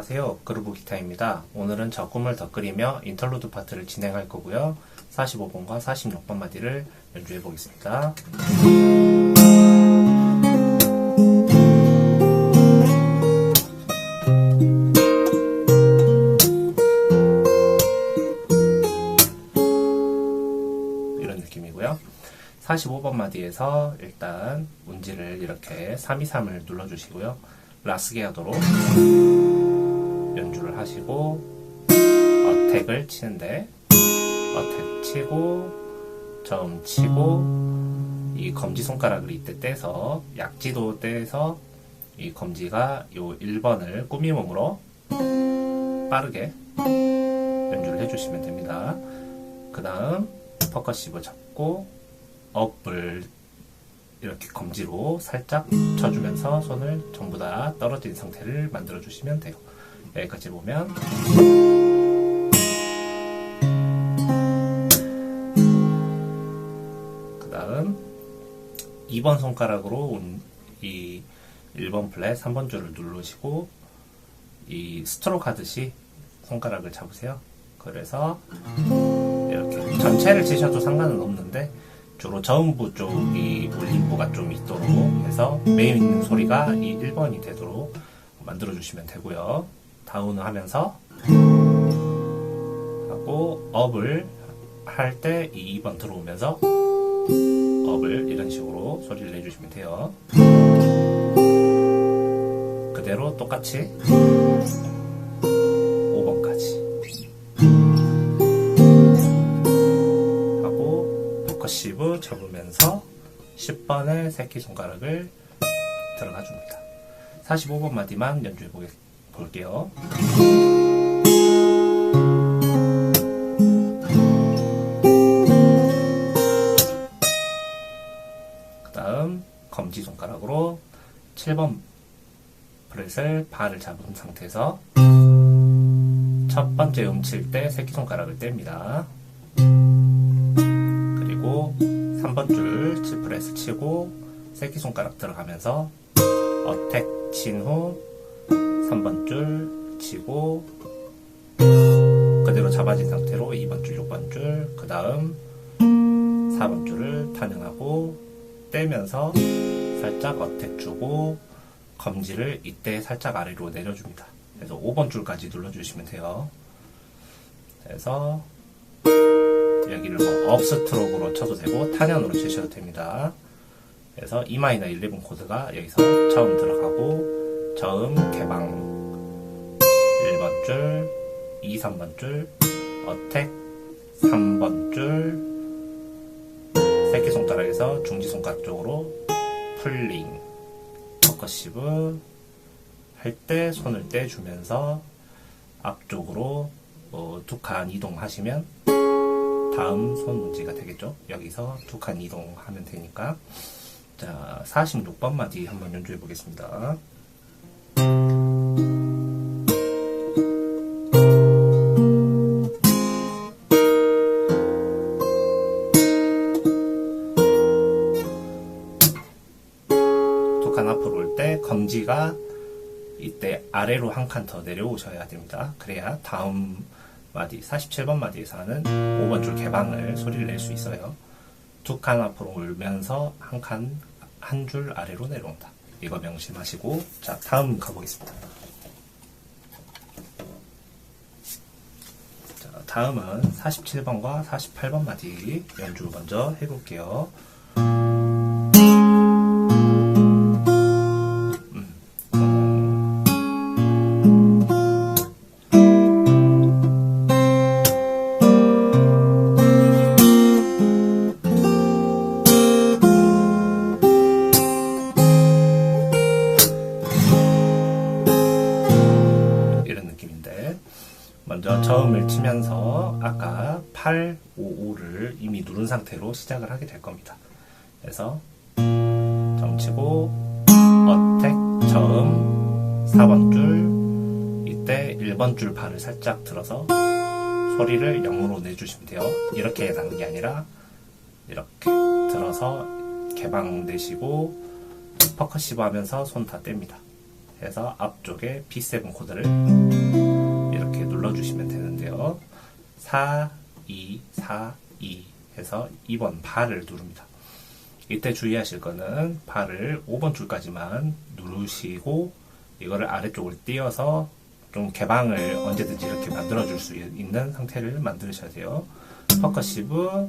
안녕하세요. 그루브 기타입니다. 오늘은 저 꿈을 더 끓이며 인터루드 파트를 진행할 거고요. 45번과 46번 마디를 연주해 보겠습니다. 이런 느낌이고요. 45번 마디에서 일단 운지를 이렇게 323을 눌러주시고요. 라스게아도로 연주를 하시고 어택을 치는데 어택 치고 점 치고 이 검지 손가락을 이때 떼서 약지도 떼서 이 검지가 요 1번을 꾸미몸으로 빠르게 연주를 해주시면 됩니다. 그 다음 퍼커시브 잡고 업을 이렇게 검지로 살짝 쳐주면서 손을 전부 다 떨어진 상태를 만들어 주시면 돼요. 여기까지 보면 그 다음 2번 손가락으로 이 1번 플랫 3번 줄을 누르시고 이 스트로크 하듯이 손가락을 잡으세요. 그래서 이렇게 전체를 치셔도 상관은 없는데 주로 저음부 쪽이 울림부가 좀 있도록 해서 메인 소리가 이 1번이 되도록 만들어 주시면 되고요. 다운을 하면서 하고 업을 할 때 이 2번 들어오면서 업을 이런 식으로 소리를 내주시면 돼요. 그대로 똑같이 5번까지 하고 퍼커시브 접으면서 10번의 새끼손가락을 들어가 줍니다. 45번 마디만 연주해 보게, 볼게요. 그 다음 검지손가락으로 7번 프렛을 발을 잡은 상태에서 첫 번째 음 칠 때 새끼손가락을 뗍니다. 그리고 3번 줄 7프렛을 치고 새끼손가락 들어가면서 어택 친후 3번 줄 치고 그대로 잡아진 상태로 2번 줄, 6번 줄, 그 다음 4번 줄을 탄현하고 떼면서 살짝 어택 주고 검지를 이때 살짝 아래로 내려줍니다. 그래서 5번 줄까지 눌러주시면 돼요. 그래서 여기를 뭐 업스트로크로 쳐도 되고 탄현으로 치셔도 됩니다. 그래서 E 마이너 11 코드가 여기서 처음 들어가고 저음 개방 1번 줄, 2, 3번 줄, 어택 3번 줄, 새끼손가락에서 중지손가락 쪽으로 풀링, 퍼커시브 할 때 손을 떼주면서 앞쪽으로 어, 두칸 이동하시면 다음 손 문지가 되겠죠. 여기서 두 칸 이동하면 되니까 자 46번 마디 한번 연주해 보겠습니다. 아래로 한 칸 더 내려오셔야 됩니다. 그래야 다음 마디 47번 마디에서 하는 5번 줄 개방을 소리를 낼 수 있어요. 두 칸 앞으로 올면서 한 칸 한 줄 아래로 내려온다. 이거 명심하시고 자 다음 가보겠습니다. 자 다음은 47번과 48번 마디 연주 먼저 해볼게요. 저 저음을 치면서 아까 8, 5, 5를 이미 누른 상태로 시작을 하게 될 겁니다. 그래서 점치고 어택 저음 4번 줄 이때 1번 줄 발을 살짝 들어서 소리를 0으로 내주시면 돼요. 이렇게 나는 게 아니라 이렇게 들어서 개방 내시고 퍼커시브 하면서 손 다 뗍니다. 해서 앞쪽에 B7 코드를 눌러주시면 되는데요. 4, 2, 4, 2 해서 2번 바를 누릅니다. 이때 주의하실 거는 바를 5번 줄까지만 누르시고 이거를 아래쪽을 띄어서 좀 개방을 언제든지 이렇게 만들어 줄 수 있는 상태를 만드셔야 돼요. 퍼커시브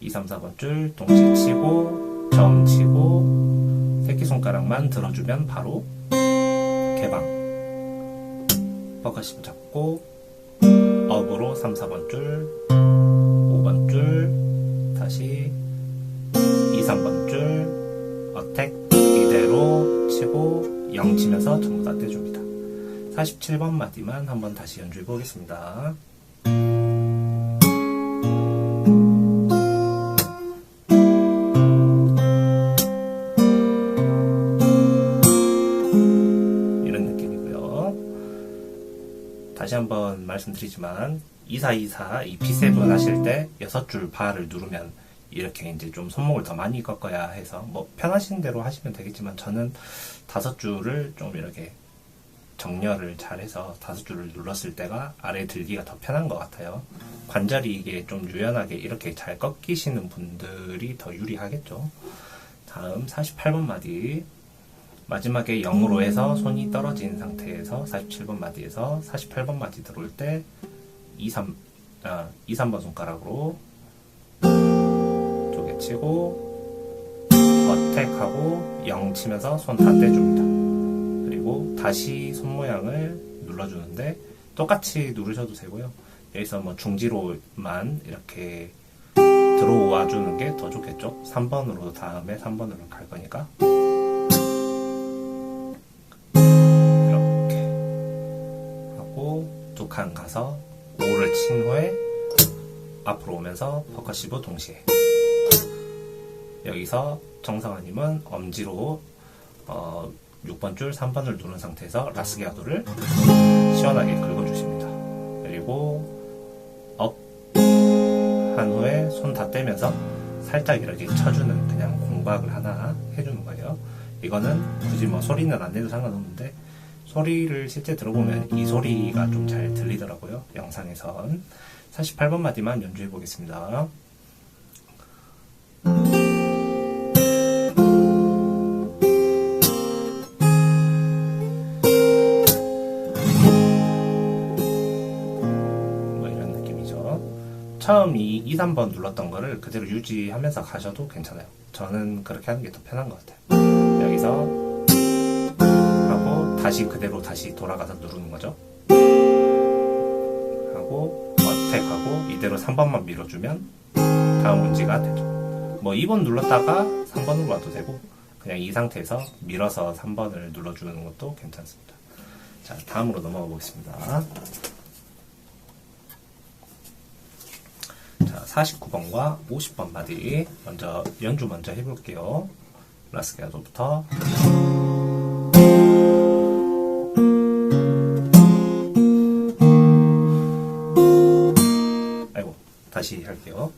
2, 3, 4번 줄 동시에 치고 점 치고 새끼손가락만 들어주면 바로 개방 퍼커시브 잡고 업으로 3, 4번 줄 5번 줄 다시 2, 3번 줄 어택 이대로 치고 0 치면서 전부 다 떼줍니다. 47번 마디만 한번 다시 연주해 보겠습니다. 다시 한번 말씀드리지만 2424 이 P7 하실 때 6줄 바를 누르면 이렇게 이제 좀 손목을 더 많이 꺾어야 해서 뭐 편하신 대로 하시면 되겠지만 저는 다섯 줄을 좀 이렇게 정렬을 잘해서 다섯 줄을 눌렀을 때가 아래 들기가 더 편한 것 같아요. 관절이 이게 좀 유연하게 이렇게 잘 꺾이시는 분들이 더 유리하겠죠. 다음 48번 마디 마지막에 0으로 해서 손이 떨어진 상태에서 47번 마디에서 48번 마디 들어올 때 2, 3, 아, 2, 3번 손가락으로 쪼개 치고 어택하고 0 치면서 손 다 떼줍니다. 그리고 다시 손 모양을 눌러주는데 똑같이 누르셔도 되고요. 여기서 뭐 중지로만 이렇게 들어와 주는 게 더 좋겠죠. 3번으로 다음에 3번으로 갈 거니까. 칸 가서 5를 친 후에 앞으로 오면서 퍼커시브 동시에 여기서 정상아님은 엄지로 어, 6번 줄 3번을 누른 상태에서 라스게아도를 시원하게 긁어주십니다. 그리고 업 한 후에 손 다 떼면서 살짝 이렇게 쳐주는 그냥 공박을 하나 해주는 거예요. 이거는 굳이 뭐 소리는 안 내도 상관없는데 소리를 실제 들어보면 이 소리가 좀 잘 들리더라고요. 영상에선 48번 마디만 연주해 보겠습니다. 뭐 이런 느낌이죠. 처음 이 2, 3번 눌렀던 거를 그대로 유지하면서 가셔도 괜찮아요. 저는 그렇게 하는 게 더 편한 것 같아요. 여기서 다시 그대로 다시 돌아가서 누르는 거죠. 하고 어택하고 이대로 3번만 밀어주면 다음 문지가 되죠. 뭐 2번 눌렀다가 3번으로 와도 되고 그냥 이 상태에서 밀어서 3번을 눌러주는 것도 괜찮습니다. 자 다음으로 넘어가 보겠습니다. 자, 49번과 50번 마디 먼저 연주 먼저 해볼게요. 라스게아도부터 다시 할게요.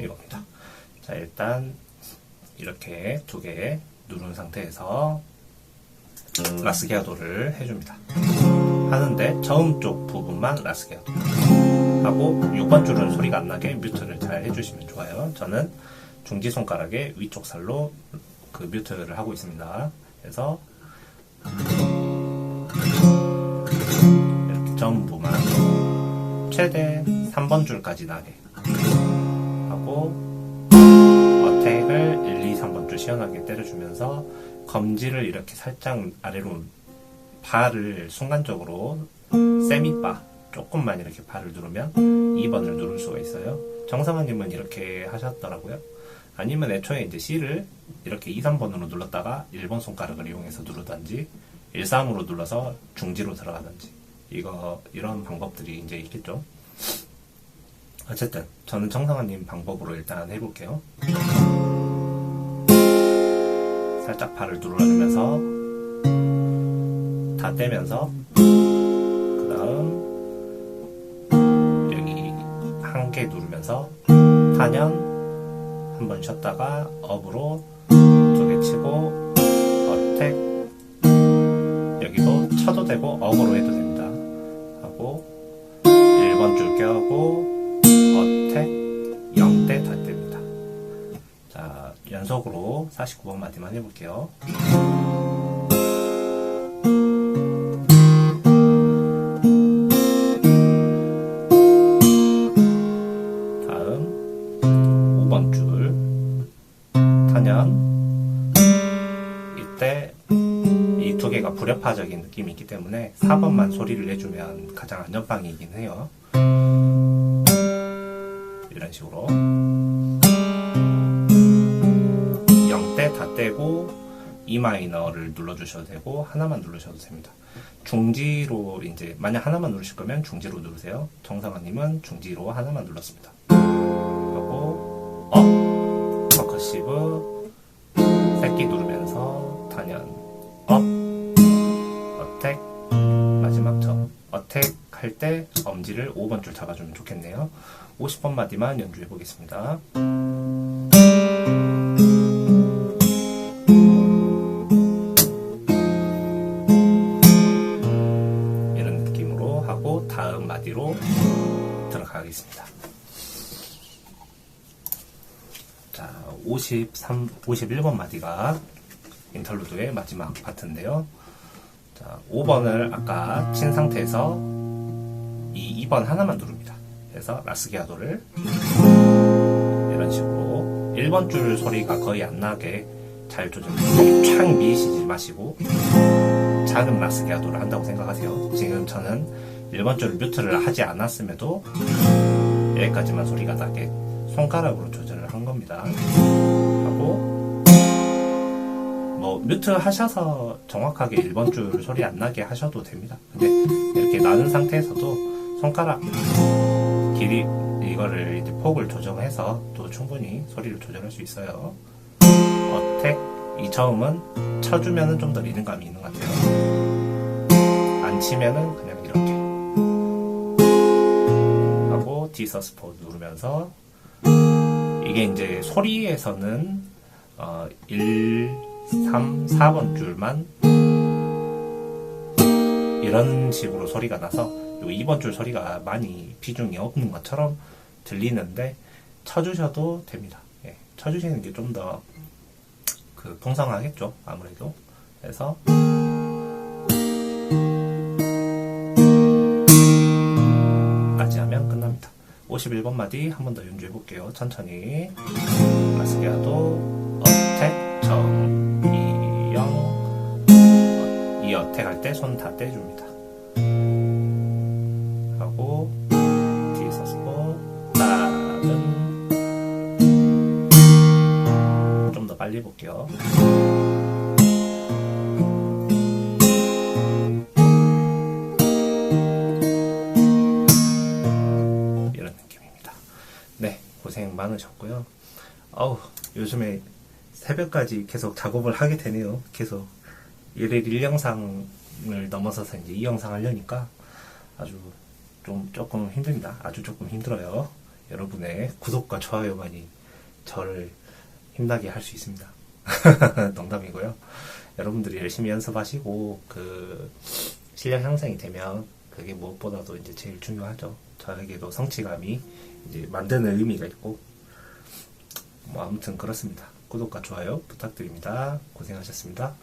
이겁니다. 자, 일단 이렇게 두 개 누른 상태에서 라스게아도를 해줍니다. 하는데 처음 쪽 부분만 라스게아도 하고 6번 줄은 소리가 안 나게 뮤트를 잘 해주시면 좋아요. 저는 중지 손가락의 위쪽 살로 그 뮤트를 하고 있습니다. 그래서 이렇게 전부만 최대 3번 줄까지 나게 하고 어택을 1, 2, 3번 줄 시원하게 때려주면서 검지를 이렇게 살짝 아래로 바를 순간적으로 세미바 조금만 이렇게 바를 누르면 2번을 누를 수가 있어요. 정상환님은 이렇게 하셨더라고요. 아니면 애초에 이제 C를 이렇게 2, 3번으로 눌렀다가 1번 손가락을 이용해서 누르든지 1, 3으로 눌러서 중지로 들어가든지 이거 이런 방법들이 이제 있겠죠. 어쨌든 저는 정상환님 방법으로 일단 해볼게요. 살짝 발을 눌러주면서 다 떼면서 그 다음 여기 한 개 누르면서 타년 한번 쉬었다가 업으로 두 개 치고 어택 여기도 쳐도 되고 업으로 해도 됩니다. 하고 1번 줄 껴고 어택 0대 다 뗍니다. 자 연속으로 49번 마디만 해볼게요 때 이 두 개가 불협화적인 느낌이 있기 때문에 4번만 소리를 내주면 가장 안전빵이긴 해요. 이런 식으로 0대 다 떼고 E 마이너를 눌러주셔도 되고 하나만 누르셔도 됩니다. 중지로 이제 만약 하나만 누르실 거면 중지로 누르세요. 정상화님은 중지로 하나만 눌렀습니다. 하고 업 퍼커시브 새끼 누르면 서 단연 업 어택 마지막 점 어택 할 때 엄지를 5번 줄 잡아주면 좋겠네요. 50번 마디만 연주해 보겠습니다. 이런 느낌으로 하고 다음 마디로 들어가겠습니다. 자, 53, 51번 마디가 인터루드의 마지막 파트인데요. 자, 5번을 아까 친 상태에서 이 2번 하나만 누릅니다. 그래서 라스기아도를 이런 식으로 1번 줄 소리가 거의 안 나게 잘 조절해서 촥 미시지 마시고 작은 라스기아도를 한다고 생각하세요. 지금 저는 1번 줄 뮤트를 하지 않았음에도 여기까지만 소리가 나게 손가락으로 조절을 한 겁니다. 뭐 뮤트 하셔서 정확하게 1번 줄 소리 안 나게 하셔도 됩니다. 근데 이렇게 나는 상태에서도 손가락 길이 이거를 이제 폭을 조정해서 또 충분히 소리를 조절할 수 있어요. 어택 이 처음은 쳐주면은 좀 더 리듬감이 있는 것 같아요. 안 치면은 그냥 이렇게 하고 디서스포 누르면서 이게 이제 소리에서는 어, 1, 3, 4번 줄만 이런 식으로 소리가 나서 요 2번 줄 소리가 많이 비중이 없는 것처럼 들리는데 쳐주셔도 됩니다. 예, 쳐주시는 게 좀 더 그 풍성하겠죠 아무래도 그래서 까지 하면 끝납니다. 51번 마디 한 번 더 연주해 볼게요. 천천히 마스기아도 어택 점 때 손 다 떼줍니다. 하고 뒤에서 쓰고 따든 좀 더 빨리 볼게요. 이런 느낌입니다. 네, 고생 많으셨고요. 어우, 요즘에 새벽까지 계속 작업을 하게 되네요. 계속 1일 1영상 을 넘어서서 이제 2영상 하려니까 아주 좀 조금 힘듭니다. 아주 조금 힘들어요. 여러분의 구독과 좋아요만이 저를 힘나게 할 수 있습니다. 농담이고요. 여러분들이 열심히 연습하시고 그 실력 향상이 되면 그게 무엇보다도 이제 제일 중요하죠. 저에게도 성취감이 이제 만드는 의미가 있고 뭐 아무튼 그렇습니다. 구독과 좋아요 부탁드립니다. 고생하셨습니다.